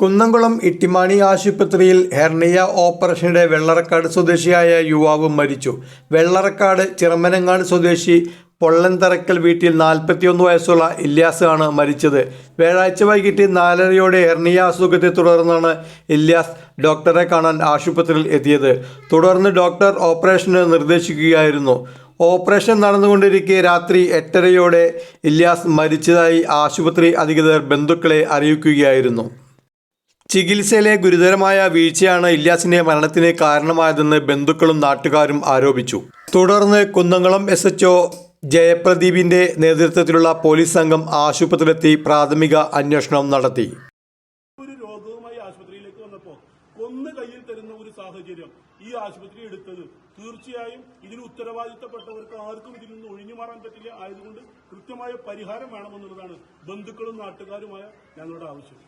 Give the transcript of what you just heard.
കുന്നംകുളം ഇട്ടിമാണി ആശുപത്രിയിൽ ഹെർണിയ ഓപ്പറേഷനിടെ വെള്ളറക്കാട് സ്വദേശിയായ യുവാവ് മരിച്ചു. വെള്ളറക്കാട് ചിറമനങ്ങാട് സ്വദേശി പൊള്ളൻതറക്കൽ വീട്ടിൽ നാൽപ്പത്തിയൊന്ന് വയസ്സുള്ള ഇല്യാസ് ആണ് മരിച്ചത്. വ്യാഴാഴ്ച വൈകിട്ട് നാലരയോടെ ഹെർണിയ അസുഖത്തെ തുടർന്നാണ് ഇല്യാസ് ഡോക്ടറെ കാണാൻ ആശുപത്രിയിൽ എത്തിയത്. തുടർന്ന് ഡോക്ടർ ഓപ്പറേഷന് നിർദ്ദേശിക്കുകയായിരുന്നു. ഓപ്പറേഷൻ നടന്നുകൊണ്ടിരിക്കെ രാത്രി എട്ടരയോടെ ഇല്യാസ് മരിച്ചതായി ആശുപത്രി അധികൃതർ ബന്ധുക്കളെ അറിയിക്കുകയായിരുന്നു. ചികിത്സയിലെ ഗുരുതരമായ വീഴ്ചയാണ് ഇല്യാസിന്റെ മരണത്തിന് കാരണമായതെന്ന് ബന്ധുക്കളും നാട്ടുകാരും ആരോപിച്ചു. തുടർന്ന് കുന്നംകുളം എസ് എച്ച് ജയപ്രദീപിന്റെ നേതൃത്വത്തിലുള്ള പോലീസ് സംഘം ആശുപത്രിയിലെത്തി പ്രാഥമിക അന്വേഷണം നടത്തി. ഒരു രോഗവുമായി ആശുപത്രിയിലേക്ക് വന്നപ്പോൾ കൊന്ന് കയ്യിൽ തരുന്ന ഒരു സാഹചര്യം ഈ ആശുപത്രി എടുത്തത്. തീർച്ചയായും ഇതിന് ഉത്തരവാദിത്തപ്പെട്ടവർക്ക് ആർക്കും ഇതിൽ നിന്ന് ഒഴിഞ്ഞു മാറാൻ പറ്റില്ല. ആയതുകൊണ്ട് കൃത്യമായ പരിഹാരം വേണമെന്നുള്ളതാണ് ബന്ധുക്കളും നാട്ടുകാരുമായ ഞങ്ങളുടെ ആവശ്യം.